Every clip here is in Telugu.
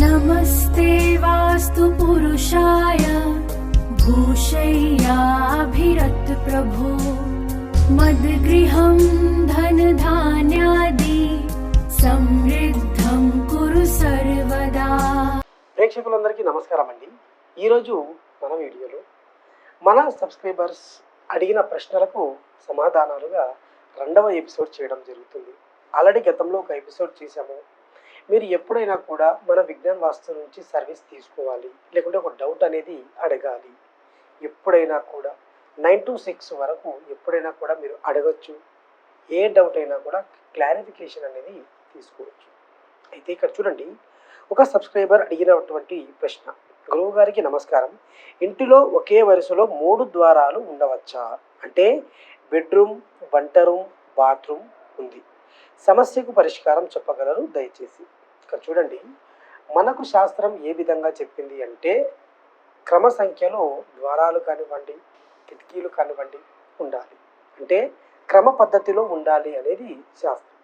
नमस्ते वास्तु पुरुषाय भूषय्याभिरत प्रभो मद्गृहं धनधान्यादि समृद्धं कुरु सर्वदा ప్రేక్షకులందరికీ నమస్కారం అండి ఈరోజు మన వీడియోలో మన సబ్స్క్రైబర్స్ అడిగిన ప్రశ్నలకు సమాధానాలుగా రెండవ ఎపిసోడ్ చేయడం జరుగుతుంది ఆల్రెడీ గతంలో ఒక ఎపిసోడ్ చేశాము మీరు ఎప్పుడైనా కూడా మన విజ్ఞాన్ వాస్తు నుంచి సర్వీస్ తీసుకోవాలి లేకుంటే ఒక డౌట్ అనేది అడగాలి. ఎప్పుడైనా కూడా నైన్ టు సిక్స్ వరకు ఎప్పుడైనా కూడా మీరు అడగచ్చు. ఏ డౌట్ అయినా కూడా క్లారిఫికేషన్ అనేది తీసుకోవచ్చు. అయితే ఇక్కడ చూడండి ఒక సబ్స్క్రైబర్ అడిగినటువంటి ప్రశ్న. గురువు గారికి నమస్కారం. ఇంటిలో ఒకే వరుసలో మూడు ద్వారాలు ఉండవచ్చా? అంటే బెడ్రూమ్ వంట రూమ్ బాత్రూమ్ ఉంది. సమస్యకు పరిష్కారం చెప్పగలరు దయచేసి. ఇక్కడ చూడండి. మనకు శాస్త్రం ఏ విధంగా చెప్పింది అంటే క్రమ సంఖ్యలో ద్వారాలు కానివ్వండి కిటికీలు కానివ్వండి ఉండాలి. అంటే క్రమ పద్ధతిలో ఉండాలి అనేది శాస్త్రం.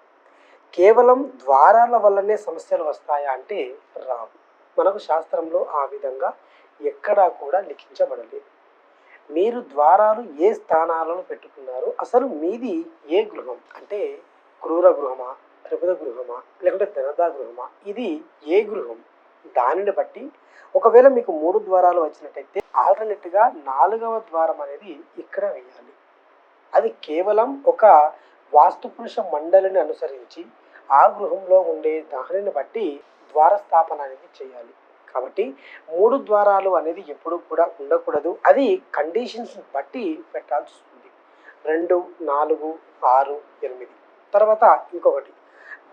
కేవలం ద్వారాల వల్లనే సమస్యలు వస్తాయా అంటే రావు. మనకు శాస్త్రంలో ఆ విధంగా ఎక్కడా కూడా లిఖించబడలేదు. మీరు ద్వారాలు ఏ స్థానాలను పెట్టుకున్నారు అసలు మీది ఏ గృహం? అంటే క్రూర గృహమా త్రిపుద గృహమా లేకుంటే ధనదా గృహమా ఇది ఏ గృహం? దానిని బట్టి ఒకవేళ మీకు మూడు ద్వారాలు వచ్చినట్టయితే ఆల్టర్నేట్గా నాలుగవ ద్వారం అనేది ఇక్కడ వేయాలి. అది కేవలం ఒక వాస్తుపురుష మండలిని అనుసరించి ఆ గృహంలో ఉండే దానిని బట్టి ద్వార స్థాపన అనేది చేయాలి. కాబట్టి మూడు ద్వారాలు అనేది ఎప్పుడు కూడా ఉండకూడదు. అది కండిషన్స్ బట్టి పెట్టాల్సి వస్తుంది. రెండు నాలుగు ఆరు ఎనిమిది. తర్వాత ఇంకొకటి.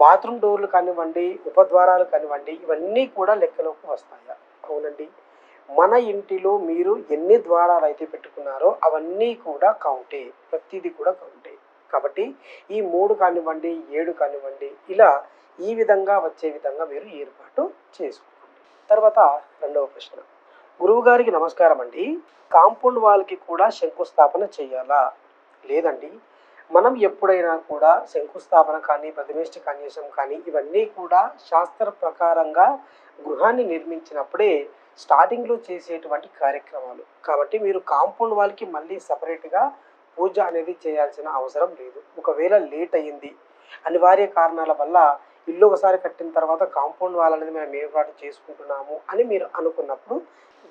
బాత్రూమ్ డోర్లు కానివ్వండి ఉపద్వారాలు కానివ్వండి ఇవన్నీ కూడా లెక్కలోకి వస్తాయా? అవునండి. మన ఇంటిలో మీరు ఎన్ని ద్వారాలు అయితే పెట్టుకున్నారో అవన్నీ కూడా కౌంటే. ప్రతిదీ కూడా కౌంటే. కాబట్టి ఈ మూడు కానివ్వండి ఏడు కానివ్వండి ఇలా ఈ విధంగా వచ్చే విధంగా మీరు ఏర్పాటు చేసుకోండి. తర్వాత రెండవ ప్రశ్న. గురువు గారికి నమస్కారం అండి కాంపౌండ్ వాల్కి కూడా శంకుస్థాపన చేయాలా? లేదండి. మనం ఎప్పుడైనా కూడా శంకుస్థాపన కానీ ప్రతిమేష్ట కన్యాసం కానీ ఇవన్నీ కూడా శాస్త్ర ప్రకారంగా గృహాన్ని నిర్మించినప్పుడే స్టార్టింగ్లో చేసేటువంటి కార్యక్రమాలు. కాబట్టి మీరు కాంపౌండ్ వాల్కి మళ్ళీ సపరేట్గా పూజ అనేది చేయాల్సిన అవసరం లేదు. ఒకవేళ లేట్ అయ్యింది అనివార్య కారణాల వల్ల ఇల్లు ఒకసారి కట్టిన తర్వాత కాంపౌండ్ వాల్ అనేది మనం ఏర్పాటు చేసుకుంటున్నాము అని మీరు అనుకున్నప్పుడు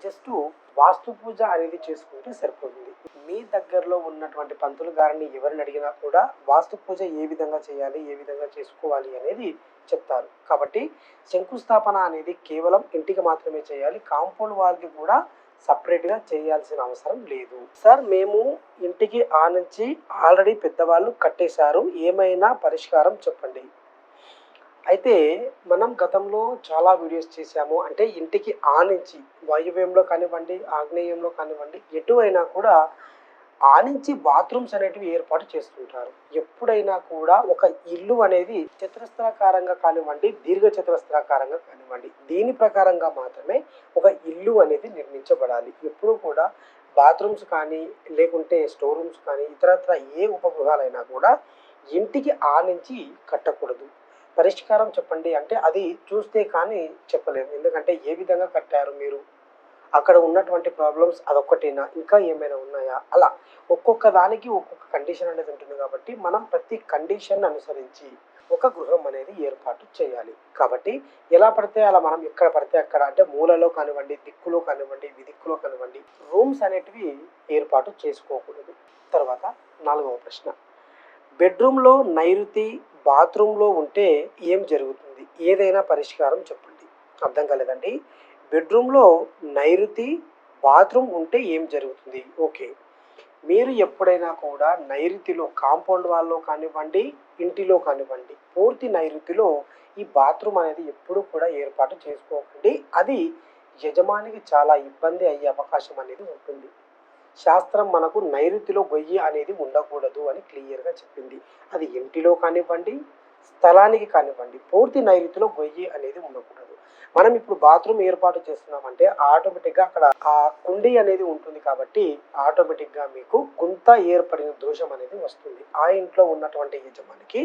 జస్ట్ వాస్తు పూజ అనేది చేసుకుంటే సరిపోతుంది. మీ దగ్గరలో ఉన్నటువంటి పంతులు గారిని ఎవరిని అడిగినా కూడా వాస్తు పూజ ఏ విధంగా చేయాలి ఏ విధంగా చేసుకోవాలి అనేది చెప్తారు. కాబట్టి శంకుస్థాపన అనేది కేవలం ఇంటికి మాత్రమే చేయాలి కాంపౌండ్ వాళ్ళకి కూడా సపరేట్గా చేయాల్సిన అవసరం లేదు. సార్ మేము ఇంటికి ఆ నుంచి ఆల్రెడీ పెద్దవాళ్ళు కట్టేశారు. ఏమైనా పరిష్కారం చెప్పండి. అయితే మనం గతంలో చాలా వీడియోస్ చేశాము. అంటే ఇంటికి ఆనించి వాయువ్యంలో కానివ్వండి ఆగ్నేయంలో కానివ్వండి ఎటు అయినా కూడా ఆనించి బాత్రూమ్స్ అనేటివి ఏర్పాటు చేస్తుంటారు. ఎప్పుడైనా కూడా ఒక ఇల్లు అనేది చతురస్రాకారంగా కానివ్వండి దీర్ఘ చతురస్రాకారంగా కానివ్వండి దీని ప్రకారంగా మాత్రమే ఒక ఇల్లు అనేది నిర్మించబడాలి. ఎప్పుడు కూడా బాత్రూమ్స్ కానీ లేకుంటే స్టోర్ రూమ్స్ కానీ ఇతరత్ర ఏ ఉపగృహాలైనా కూడా ఇంటికి ఆనించి కట్టకూడదు. పరిష్కారం చెప్పండి అంటే అది చూస్తే కానీ చెప్పలేము. ఎందుకంటే ఏ విధంగా కట్టారు మీరు? అక్కడ ఉన్నటువంటి ప్రాబ్లమ్స్ అదొక్కటేనా? ఇంకా ఏమైనా ఉన్నాయా? అలా ఒక్కొక్క దానికి ఒక్కొక్క కండిషన్ అనేది ఉంటుంది కాబట్టి మనం ప్రతి కండిషన్ అనుసరించి ఒక గృహం అనేది ఏర్పాటు చేయాలి. కాబట్టి ఎలా పడితే అలా మనం ఎక్కడ పడితే అక్కడ అంటే మూలలో కానివ్వండి దిక్కులో కానివ్వండి విదిక్కులో కానివ్వండి రూమ్స్ అనేటివి ఏర్పాటు చేసుకోకూడదు. తర్వాత నాలుగవ ప్రశ్న. బెడ్రూమ్లో నైరుతి బాత్రూంలో ఉంటే ఏం జరుగుతుంది? ఏదైనా పరిష్కారం చెప్పండి. అర్థం కాలేదండి? బెడ్రూమ్లో నైరుతి బాత్రూమ్ ఉంటే ఏం జరుగుతుంది? ఓకే. మీరు ఎప్పుడైనా కూడా నైరుతిలో కాంపౌండ్ వాల్లో కానివ్వండి ఇంటిలో కానివ్వండి పూర్తి నైరుతిలో ఈ బాత్రూమ్ అనేది ఎప్పుడు కూడా ఏర్పాటు చేసుకోకండి. అది యజమానికి చాలా ఇబ్బంది అయ్యే అవకాశం అనేది ఉంటుంది. శాస్త్రం మనకు నైరుతిలో గొయ్యి అనేది ఉండకూడదు అని క్లియర్గా చెప్పింది. అది ఇంటిలో కానివ్వండి స్థలానికి కానివ్వండి పూర్తి నైరుతిలో గొయ్యి అనేది ఉండకూడదు. మనం ఇప్పుడు బాత్రూమ్ ఏర్పాటు చేస్తున్నామంటే ఆటోమేటిక్గా అక్కడ ఆ కుండి అనేది ఉంటుంది కాబట్టి ఆటోమేటిక్గా మీకు గుంత ఏర్పడిన దోషం అనేది వస్తుంది. ఆ ఇంట్లో ఉన్నటువంటి యజమానికి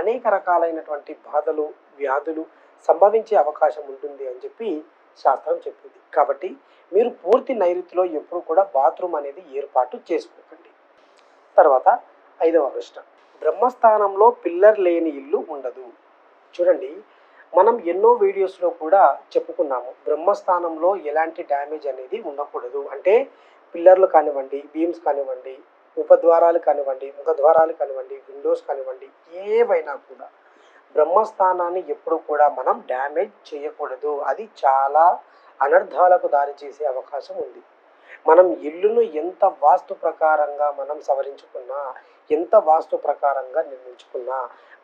అనేక రకాలైనటువంటి బాధలు వ్యాధులు సంభవించే అవకాశం ఉంటుంది అని చెప్పి శాస్త్రం చెప్పింది. కాబట్టి మీరు పూర్తి నైరుతిలో ఎప్పుడు కూడా బాత్రూమ్ అనేది ఏర్పాటు చేసుకోకండి. తర్వాత ఐదవ ప్రశ్న. బ్రహ్మస్థానంలో పిల్లర్ లేని ఇల్లు ఉండదు. చూడండి మనం ఎన్నో వీడియోస్లో కూడా చెప్పుకున్నాము బ్రహ్మస్థానంలో ఎలాంటి డ్యామేజ్ అనేది ఉండకూడదు. అంటే పిల్లర్లు కానివ్వండి బీమ్స్ కానివ్వండి ఉపద్వారాలు కానివ్వండి ముఖద్వారాలు కానివ్వండి విండోస్ కానివ్వండి ఏవైనా కూడా బ్రహ్మస్థానాన్ని ఎప్పుడు కూడా మనం డ్యామేజ్ చేయకూడదు. అది చాలా అనర్థాలకు దారి చేసే అవకాశం ఉంది. మనం ఇల్లును ఎంత వాస్తు ప్రకారంగా మనం సవరించుకున్నా ఎంత వాస్తు ప్రకారంగా నిర్మించుకున్నా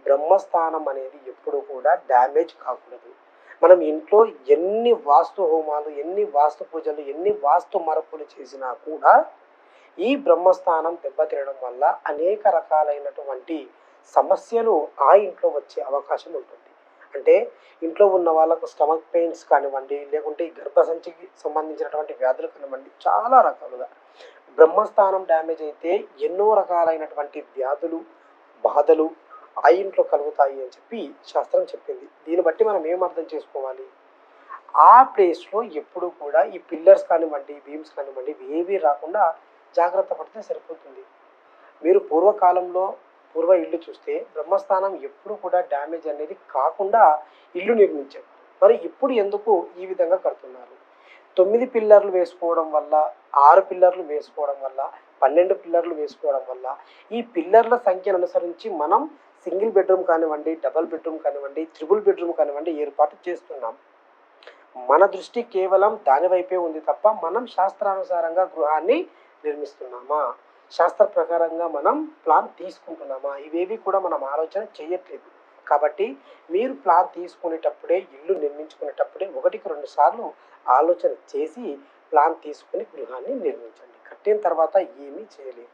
బ్రహ్మస్థానం అనేది ఎప్పుడు కూడా డ్యామేజ్ కాకూడదు. మనం ఇంట్లో ఎన్ని వాస్తు హోమాలు ఎన్ని వాస్తు పూజలు ఎన్ని వాస్తు మరపులు చేసినా కూడా ఈ బ్రహ్మస్థానం దెబ్బతినడం వల్ల అనేక రకాలైనటువంటి సమస్యలు ఆ ఇంట్లో వచ్చే అవకాశం ఉంటుంది. అంటే ఇంట్లో ఉన్న వాళ్ళకు స్టమక్ పెయిన్స్ కానివ్వండి లేకుంటే ఈ గర్భసంచికి సంబంధించినటువంటి వ్యాధులు కానివ్వండి చాలా రకాలుగా. బ్రహ్మస్థానం డ్యామేజ్ అయితే ఎన్నో రకాలైనటువంటి వ్యాధులు బాధలు ఆ ఇంట్లో కలుగుతాయి అని చెప్పి శాస్త్రం చెప్పింది. దీన్ని బట్టి మనం ఏం అర్థం చేసుకోవాలి? ఆ ప్లేస్లో ఎప్పుడు కూడా ఈ పిల్లర్స్ కానివ్వండి బీమ్స్ కానివ్వండి ఏవి రాకుండా జాగ్రత్త పడితే సరిపోతుంది. మీరు పూర్వకాలంలో పూర్వ ఇల్లు చూస్తే బ్రహ్మస్థానం ఎప్పుడు కూడా డ్యామేజ్ అనేది కాకుండా ఇల్లు నిర్మించారు. మరి ఇప్పుడు ఎందుకు ఈ విధంగా కడుతున్నారు? తొమ్మిది పిల్లర్లు వేసుకోవడం వల్ల ఆరు పిల్లర్లు వేసుకోవడం వల్ల పన్నెండు పిల్లర్లు వేసుకోవడం వల్ల ఈ పిల్లర్ల సంఖ్యను అనుసరించి మనం సింగిల్ బెడ్రూమ్ కానివ్వండి డబల్ బెడ్రూమ్ కానివ్వండి త్రిబుల్ బెడ్రూమ్ కానివ్వండి ఏర్పాటు చేస్తున్నాం. మన దృష్టి కేవలం దాని వైపే ఉంది తప్ప మనం శాస్త్రానుసారంగా గృహాన్ని నిర్మిస్తున్నామా? శాస్త్ర ప్రకారంగా మనం ప్లాన్ తీసుకుంటున్నామా? ఇవేవి కూడా మనం ఆలోచన చేయట్లేదు. కాబట్టి మీరు ప్లాన్ తీసుకునేటప్పుడే ఇల్లు నిర్మించుకునేటప్పుడే ఒకటికి రెండు సార్లు ఆలోచన చేసి ప్లాన్ తీసుకుని గృహాన్ని నిర్మించండి. కట్టిన తర్వాత ఏమీ చేయలేదు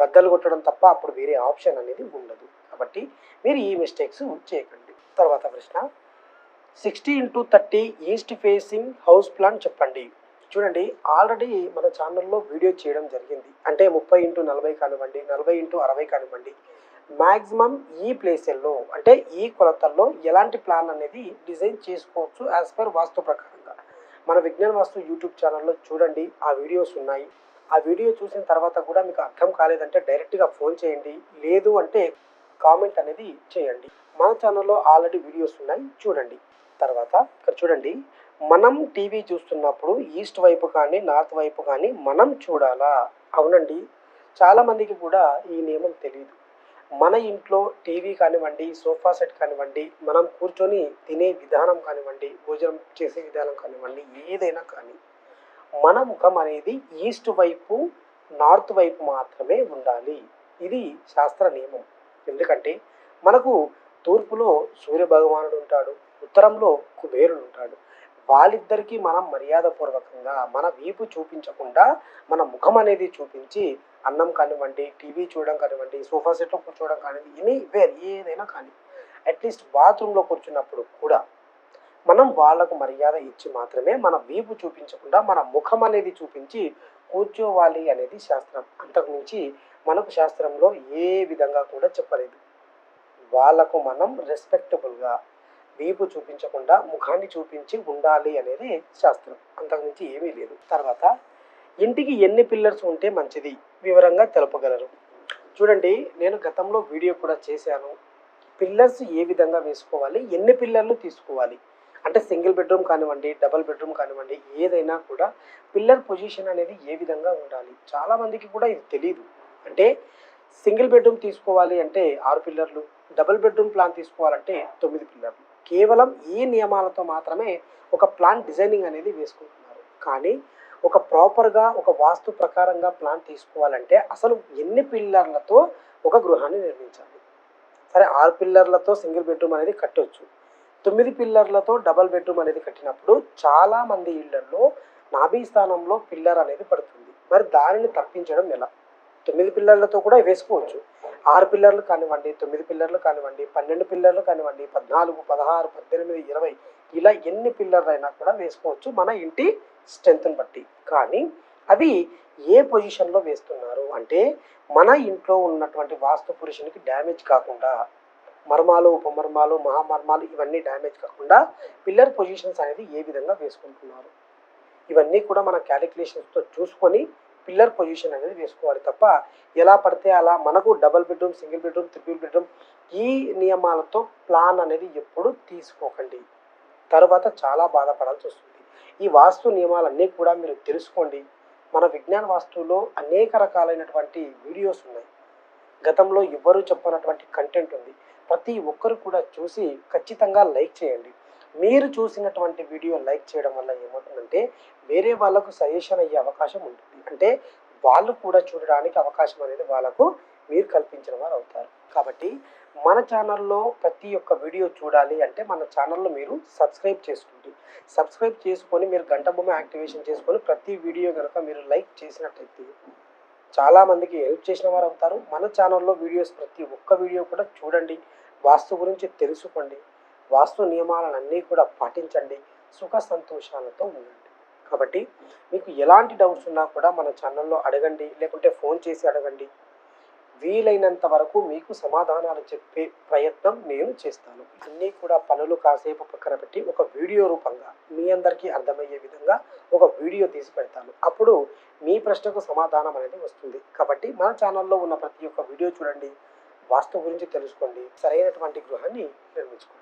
బద్దలు కొట్టడం తప్ప అప్పుడు వేరే ఆప్షన్ అనేది ఉండదు. కాబట్టి మీరు ఈ మిస్టేక్స్ చేయకండి. తర్వాత ప్రశ్న. Sixty into thirty east facing house plan చెప్పండి. చూడండి ఆల్రెడీ మన ఛానల్లో వీడియో చేయడం జరిగింది. అంటే ముప్పై ఇంటూ నలభై కానివ్వండి నలభై ఇంటూ అరవై కానివ్వండి మ్యాక్సిమం ఈ ప్లేసెల్లో అంటే ఈ కొలతల్లో ఎలాంటి ప్లాన్ అనేది డిజైన్ చేసుకోవచ్చు యాజ్ పర్ వాస్తు ప్రకారంగా. మన విజ్ఞాన వాస్తు యూట్యూబ్ ఛానల్లో చూడండి ఆ వీడియోస్ ఉన్నాయి. ఆ వీడియో చూసిన తర్వాత కూడా మీకు అర్థం కాలేదంటే డైరెక్ట్గా ఫోన్ చేయండి. లేదు అంటే కామెంట్ అనేది చేయండి. మన ఛానల్లో ఆల్రెడీ వీడియోస్ ఉన్నాయి చూడండి. తర్వాత ఇక్కడ చూడండి మనం టీవీ చూస్తున్నప్పుడు ఈస్ట్ వైపు కానీ నార్త్ వైపు కానీ మనం చూడాలా? అవునండి. చాలామందికి కూడా ఈ నియమం తెలియదు మన ఇంట్లో టీవీ కానివ్వండి సోఫా సెట్ కానివ్వండి మనం కూర్చొని తినే విధానం కానివ్వండి భోజనం చేసే విధానం కానివ్వండి ఏదైనా కానీ మన ముఖం అనేది ఈస్ట్ వైపు నార్త్ వైపు మాత్రమే ఉండాలి. ఇది శాస్త్ర నియమం. ఎందుకంటే మనకు తూర్పులో సూర్య భగవానుడు ఉంటాడు ఉత్తరంలో కుబేరుడు ఉంటాడు. వాళ్ళిద్దరికీ మనం మర్యాదపూర్వకంగా మన వీపు చూపించకుండా మన ముఖం అనేది చూపించి అన్నం కానివ్వండి టీవీ చూడడం కానివ్వండి సోఫా సెట్లో కూర్చోవడం కానివ్వండి ఎనీ వేర్ ఏదైనా కానీ అట్లీస్ట్ బాత్రూంలో కూర్చున్నప్పుడు కూడా మనం వాళ్ళకు మర్యాద ఇచ్చి మాత్రమే మన వీపు చూపించకుండా మన ముఖం అనేది చూపించి కూర్చోవాలి అనేది శాస్త్రం. అంతకు మించి మనకు శాస్త్రంలో ఏ విధంగా కూడా చెప్పలేదు. వాళ్ళకు మనం రెస్పెక్టబుల్గా వీపు చూపించకుండా ముఖాన్ని చూపించి ఉండాలి అనేది శాస్త్రం. అంతకుమించి ఏమీ లేదు. తర్వాత ఇంటికి ఎన్ని పిల్లర్స్ ఉంటే మంచిది? వివరంగా తెలుపగలరు. చూడండి నేను గతంలో వీడియో కూడా చేశాను. పిల్లర్స్ ఏ విధంగా వేసుకోవాలి? ఎన్ని పిల్లర్లు తీసుకోవాలి? అంటే సింగిల్ బెడ్రూమ్ కానివ్వండి డబల్ బెడ్రూమ్ కానివ్వండి ఏదైనా కూడా పిల్లర్ పొజిషన్ అనేది ఏ విధంగా ఉండాలి? చాలామందికి కూడా ఇది తెలియదు అంటే సింగిల్ బెడ్రూమ్ తీసుకోవాలి అంటే ఆరు పిల్లర్లు డబుల్ బెడ్రూమ్ ప్లాన్ తీసుకోవాలంటే తొమ్మిది పిల్లర్లు. కేవలం ఈ నియమాలతో మాత్రమే ఒక ప్లాన్ డిజైనింగ్ అనేది వేసుకుంటున్నారు. కానీ ఒక ప్రాపర్గా ఒక వాస్తు ప్రకారంగా ప్లాన్ తీసుకోవాలంటే అసలు ఎన్ని పిల్లర్లతో ఒక గృహాన్ని నిర్మించాలి? సరే ఆరు పిల్లర్లతో సింగిల్ బెడ్రూమ్ అనేది కట్టవచ్చు తొమ్మిది పిల్లర్లతో డబల్ బెడ్రూమ్ అనేది కట్టినప్పుడు చాలామంది ఇళ్ళలో నాభి స్థానంలో పిల్లర్ అనేది పడుతుంది. మరి దానిని తప్పించడం ఎలా? తొమ్మిది పిల్లర్లతో కూడా వేసుకోవచ్చు. ఆరు పిల్లర్లు కానివ్వండి తొమ్మిది పిల్లర్లు కానివ్వండి పన్నెండు పిల్లర్లు కానివ్వండి పద్నాలుగు పదహారు పద్దెనిమిది ఇరవై ఇలా ఎన్ని పిల్లర్లు అయినా కూడా వేసుకోవచ్చు మన ఇంటి స్ట్రెంత్ని బట్టి. కానీ అవి ఏ పొజిషన్లో వేస్తున్నారు అంటే మన ఇంట్లో ఉన్నటువంటి వాస్తు పురుషునికి డ్యామేజ్ కాకుండా మర్మాలు ఉపమర్మాలు మహామర్మాలు ఇవన్నీ డ్యామేజ్ కాకుండా పిల్లర్ పొజిషన్స్ అనేది ఏ విధంగా వేసుకుంటున్నారు? ఇవన్నీ కూడా మన క్యాలిక్యులేషన్స్తో చూసుకొని పిల్లర్ పొజిషన్ అనేది వేసుకోవాలి తప్ప ఎలా పడితే అలా మనకు double bedroom single bedroom triple bedroom ఈ నియమాలతో ప్లాన్ అనేది ఎప్పుడు తీసుకోకండి. తర్వాత చాలా బాధపడాల్సి వస్తుంది. ఈ వాస్తు నియమాలన్నీ కూడా మీరు తెలుసుకోండి. మన విజ్ఞాన వాస్తువులో అనేక రకాలైనటువంటి వీడియోస్ ఉన్నాయి. గతంలో ఎవ్వరూ చెప్పనటువంటి కంటెంట్ ఉంది. ప్రతి ఒక్కరు కూడా చూసి ఖచ్చితంగా లైక్ చేయండి. మీరు చూసినటువంటి వీడియో లైక్ చేయడం వల్ల ఏమవుతుందంటే వేరే వాళ్ళకు సజెషన్ అయ్యే అవకాశం ఉంటుంది. అంటే వాళ్ళు కూడా చూడడానికి అవకాశం అనేది వాళ్ళకు మీరు కల్పించిన వారు అవుతారు. కాబట్టి మన ఛానల్లో ప్రతి ఒక్క వీడియో చూడాలి అంటే మన ఛానల్లో మీరు సబ్స్క్రైబ్ చేసుకోండి. సబ్స్క్రైబ్ చేసుకొని మీరు గంట బొమ్మ యాక్టివేషన్ చేసుకొని ప్రతి వీడియో కనుక మీరు లైక్ చేసినట్లయితే చాలామందికి హెల్ప్ చేసిన వారు అవుతారు. మన ఛానల్లో వీడియోస్ ప్రతి ఒక్క వీడియో కూడా చూడండి. వాస్తు గురించి తెలుసుకోండి. వాస్తు నియమాలను అన్నీ కూడా పాటించండి. సుఖ సంతోషాలతో ఉండండి. కాబట్టి మీకు ఎలాంటి డౌట్స్ ఉన్నా కూడా మన ఛానల్లో అడగండి లేకుంటే ఫోన్ చేసి అడగండి. వీలైనంత వరకు మీకు సమాధానాలు చెప్పే ప్రయత్నం నేను చేస్తాను. అన్నీ కూడా పనులు కాసేపు పక్కన పెట్టి ఒక వీడియో రూపంగా మీ అందరికీ అర్థమయ్యే విధంగా ఒక వీడియో తీసి పెడతాను. అప్పుడు మీ ప్రశ్నకు సమాధానం అనేది వస్తుంది. కాబట్టి మన ఛానల్లో ఉన్న ప్రతి ఒక్క వీడియో చూడండి. వాస్తవం గురించి తెలుసుకోండి. సరైనటువంటి గృహాన్ని నిర్మించుకోండి.